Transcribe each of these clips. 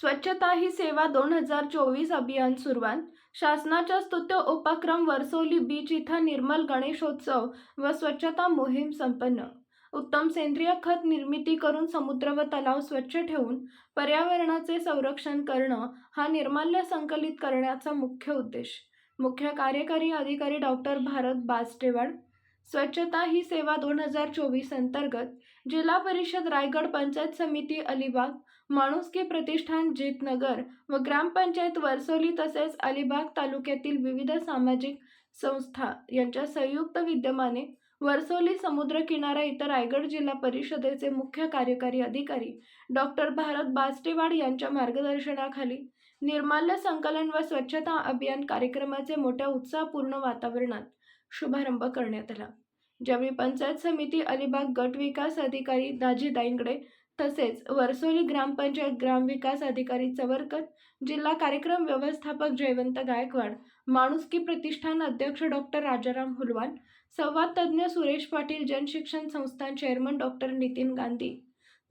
स्वच्छता ही सेवा दोन हजार चोवीस अभियान सुरुवात. शासनाच्या स्तुत्य उपक्रम वर्सोली बीच इथं निर्मल गणेशोत्सव व स्वच्छता मोहीम संपन्न. उत्तम सेंद्रिय खत निर्मिती करून समुद्र व तलाव स्वच्छ ठेवून पर्यावरणाचे संरक्षण करणं हा निर्माल्य संकलित करण्याचा मुख्य उद्देश. मुख्य कार्यकारी अधिकारी डॉक्टर भारत बास्टेवाड स्वच्छता ही सेवा दोन हजार चोवीस अंतर्गत जिल्हा परिषद रायगड पंचायत समिती अलिबाग माणुसकी प्रतिष्ठान जितनगर व ग्रामपंचायत वर्सोली तसेच अलिबाग तालुक्यातील विविध सामाजिक संस्था यांच्या संयुक्त विद्यमाने वर्सोली समुद्र किनारा इतर रायगड जिल्हा परिषदेचे मुख्य कार्यकारी अधिकारी डॉक्टर भारत बास्टेवाड यांच्या मार्गदर्शनाखाली निर्माल्य संकलन व स्वच्छता अभियान कार्यक्रमाचे मोठ्या उत्साहपूर्ण वातावरणात शुभारंभ करण्यात आला. ज्यावेळी पंचायत समिती अलिबाग गट विकास अधिकारी दाजी दाईंगडे तसेच वर्सोली ग्रामपंचायत ग्रामविकास अधिकारी चवरकर जिल्हा कार्यक्रम व्यवस्थापक जयवंत गायकवाड माणुसकी प्रतिष्ठान अध्यक्ष डॉक्टर राजाराम हुलवान संवाद तज्ज्ञ सुरेश पाटील जनशिक्षण संस्थान चेअरमन डॉक्टर नितीन गांधी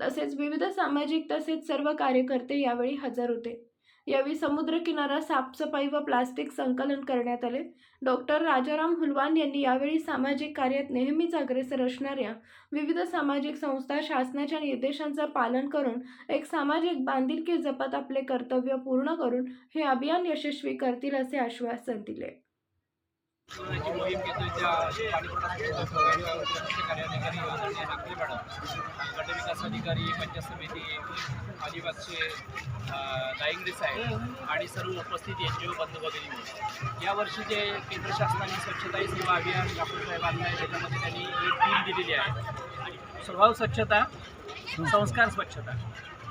तसेच विविध सामाजिक तसेच सर्व कार्यकर्ते यावेळी हजर होते. यावेळी समुद्रकिनारा साफसफाई व प्लास्टिक संकलन करण्यात आले. डॉक्टर राजाराम हुलवान यांनी यावेळी सामाजिक कार्यात नेहमीच अग्रेसर असणाऱ्या विविध सामाजिक संस्था शासनाच्या निर्देशांचं पालन करून एक सामाजिक बांधिलकी जपत आपले कर्तव्य पूर्ण करून हे अभियान यशस्वी करतील असे आश्वासन दिले. जी मोहीम घेतोय त्या पाणीपुरवठा कार्याधिकारी आदरणीय नागरी मॅडम गट अधिकारी पंचायत समिती अलिबागचे दायंगडे साहेब आणि सर्व उपस्थित एन जी ओ बंधू भगिनी यावर्षी जे केंद्र शासनाने स्वच्छता ही सेवा अभियान डॉक्टर साहेब आणलं आहे त्याच्यामध्ये त्यांनी एक टीम दिलेली आहे. स्वभाव स्वच्छता संस्कार स्वच्छता.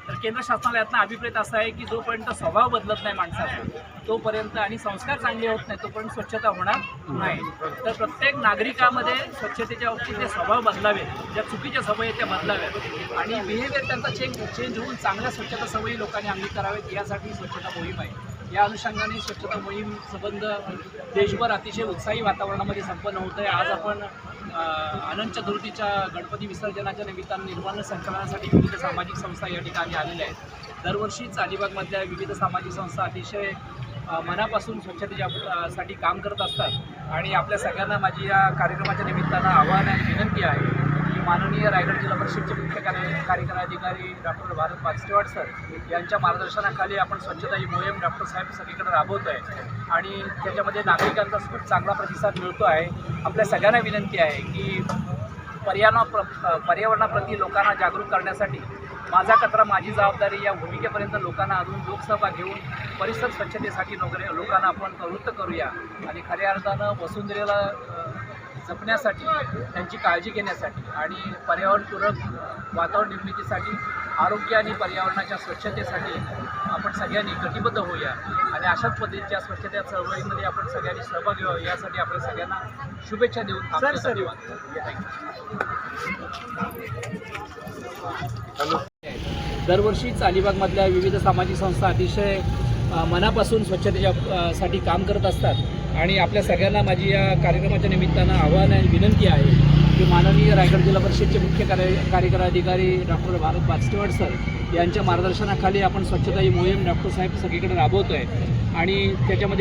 तर केंद्र शासनाला अभिप्रेत असा आहे की जोपर्यंत स्वभाव बदलत नाही माणसाचा तोपर्यंत आणि संस्कार चांगले होत नाही तोपर्यंत स्वच्छता होणार नाही. तर प्रत्येक नागरिकामध्ये स्वच्छतेच्या बाबतीत ते स्वभाव बदलावेत ज्या चुकीच्या सवयी आहेत त्या बदलाव्यात. आणि बिहेवियर त्यांचा चेंज चेंज होऊन चांगल्या स्वच्छता सवयी लोकांनी अंगीकारावेत यासाठी स्वच्छता मोहीम आहे. या अनुषंगाने स्वच्छता मोहीम संबंध देशभर अतिशय उत्साही वातावरणामध्ये संपन्न होत आहे. आज आपण अनंत चतुर्थीच्या गणपती विसर्जनाच्या निमित्तानं निर्माण संकलनासाठी विविध सामाजिक संस्था या ठिकाणी आलेल्या आहेत. दरवर्षीच अलिबागमधल्या विविध सामाजिक संस्था अतिशय मनापासून स्वच्छतेच्या साठी काम करत असतात. आणि आपल्या सगळ्यांना माझी या कार्यक्रमाच्या निमित्तानं आव्हान आणि विनंती आहे माननीय रायगड जिल्हा परिषदचे मुख्य कार्य कार्यकारी अधिकारी डॉक्टर भारत पाचटेवाड सर यांच्या मार्गदर्शनाखाली आपण स्वच्छता ही मोहीम डॉक्टर साहेब सगळीकडे राबवतो आहे आणि त्याच्यामध्ये नागरिकांचा खूप चांगला प्रतिसाद मिळतो आहे. आपल्या सगळ्यांना विनंती आहे की पर्यावरणा प्र पर्यावरणाप्रती लोकांना जागरूक करण्यासाठी माझा कचरा माझी जबाबदारी या भूमिकेपर्यंत लोकांना अजून लोकसभा घेऊन परिसर स्वच्छतेसाठी नोकरी लोकांना आपण प्रवृत्त करूया. आणि खऱ्या अर्थानं वसुंधरेला जपण्यासाठी त्यांची काळजी घेण्यासाठी आणि पर्यावरणपूरक वातावरण निर्मितीसाठी आरोग्य आणि पर्यावरणाच्या स्वच्छतेसाठी आपण सगळ्यांनी कटिबद्ध होऊया. आणि अशाच पद्धतीच्या स्वच्छता चळवळीमध्ये आपण सगळ्यांनी सहभागी व्हावं. यासाठी आपण सगळ्यांना शुभेच्छा देऊन सर, सर. दरवर्षीच अलिबागमधल्या विविध सामाजिक संस्था अतिशय मनापासून स्वच्छतेच्या साठी काम करत असतात. आणि आपल्या सगळ्यांना माझी या कार्यक्रमाच्या निमित्तानं आव्हान आणि विनंती आहे की माननीय रायगड जिल्हा परिषदचे मुख्य कार्य कार्यकारी अधिकारी डॉक्टर भारत बाचतेवाड सर यांच्या मार्गदर्शनाखाली आपण स्वच्छता ही मोहीम डॉक्टर साहेब सगळीकडे राबवतो आहे आणि त्याच्यामध्ये